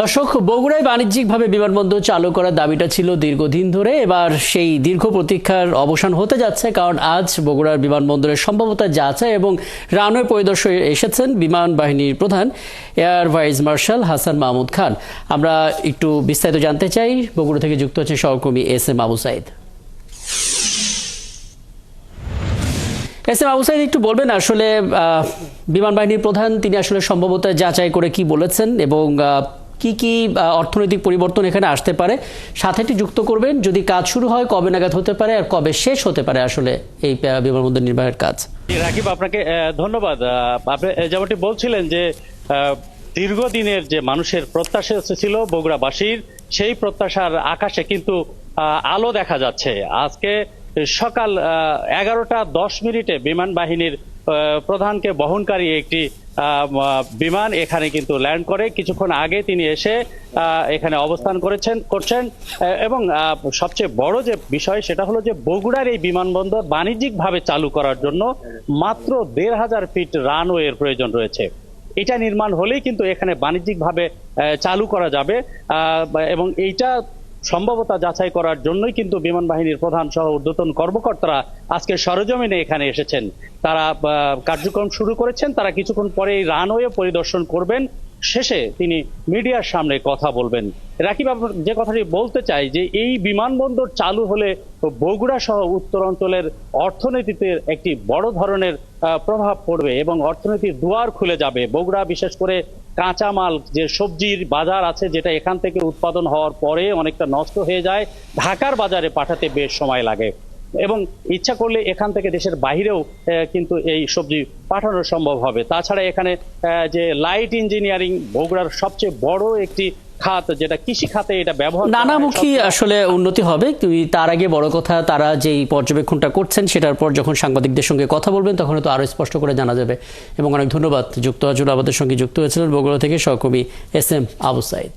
দর্শক, বগুড়ায় বাণিজ্যিকভাবে বিমানবন্দর চালু করার দাবিটা ছিল দীর্ঘদিন ধরে। এবার সেই দীর্ঘ প্রতীক্ষার অবসান হতে যাচ্ছে, কারণ আজ বগুড়ার বিমানবন্দরের সম্ভবত যাচাই এবং রানওয়ে পরিদর্শনে এসেছেন বিমান বাহিনীর প্রধান air vice marshal Hasan Mahmud Khan. আমরা একটু বিস্তারিত জানতে চাই। বগুড়া থেকে যুক্ত হচ্ছে সহকর্মী S M Abu Sayeed. S M Abu Sayeed, একটু বলবেন আসলে বিমান বাহিনীর প্রধান, তিনি আসলে সম্ভবত যাচাই করে কি বলেছেন এবং কি কি অর্থনৈতিক পরিবর্তন এখানে আসতে পারে, সাথে একটু যুক্ত করবেন যদি কাজ শুরু হয় কবে নাগাদ হতে পারে আর কবে শেষ হতে পারে আসলে এই বিমানবন্দর নির্মাণের কাজ। রাকিব, আপনাকে ধন্যবাদ। আপনি যেমনটি বলছিলেন যে দীর্ঘদিনের যে মানুষের প্রত্যাশা ছিল বগুড়াবাসীর, সেই প্রত্যাশার আকাশে কিন্তু আলো দেখা যাচ্ছে। আজকে সকাল এগারোটা দশ মিনিটে বিমান বাহিনীর প্রধানকে বহনকারী একটি বিমান এখানে কিন্তু ল্যান্ড করে। কিছুক্ষণ আগে তিনি এসে এখানে অবস্থান করেছেন, করছেন। এবং সবচেয়ে বড় যে বিষয় সেটা হলো যে বগুড়ার এই বিমানবন্দর বাণিজ্যিকভাবে চালু করার জন্য মাত্র দেড় হাজার ফিট রানওয়ের প্রয়োজন রয়েছে। এটা নির্মাণ হলেই কিন্তু এখানে বাণিজ্যিকভাবে চালু করা যাবে। এবং এইটা সম্ভবতা যাচাই করার জন্যই কিন্তু বিমান বাহিনীর প্রধান সহ ঊর্ধ্বতন কর্মকর্তারা আজকে সরজমিনে এখানে এসেছেন। তারা কার্যক্রম শুরু করেছেন, তারা কিছুক্ষণ পরেই রানওয়ে পরিদর্শন করবেন। শেষে তিনি মিডিয়ার সামনে কথা বলবেন। রাকিব যে কথাটি বলতে চাই যে এই বিমানবন্দর চালু হলে বগুড়া সহ উত্তর অঞ্চলের অর্থনীতিতে একটি বড় ধরনের প্রভাব পড়বে এবং অর্থনীতির দুয়ার খুলে যাবে। বগুড়া বিশেষ করে কাঁচামাল, যে সবজির বাজার আছে যেটা এখান থেকে উৎপাদন হওয়ার পরে অনেকটা নষ্ট হয়ে যায়, ঢাকার বাজারে পাঠাতে বেশ সময় লাগে। এবং ইচ্ছা করলে এখান থেকে দেশের বাইরেও আহ, কিন্তু এই সবজি পাঠানো সম্ভব হবে। তাছাড়া এখানে যে লাইট ইঞ্জিনিয়ারিং বগুড়ার সবচেয়ে বড় একটি খাত যেটা কৃষি খাতে এটা ব্যবহার নানামুখী আসলে উন্নতি হবে। তুই তার আগে বড় কথা তারা যেই পর্যবেক্ষণটা করছেন সেটার পর যখন সাংবাদিকদের সঙ্গে কথা বলবেন তখন তো আরও স্পষ্ট করে জানা যাবে। এবং অনেক ধন্যবাদ যুক্ত আজুল আমাদের সঙ্গে যুক্ত হয়েছিলেন বগুড়া থেকে সহকর্মী এস এম আবু সাইদ।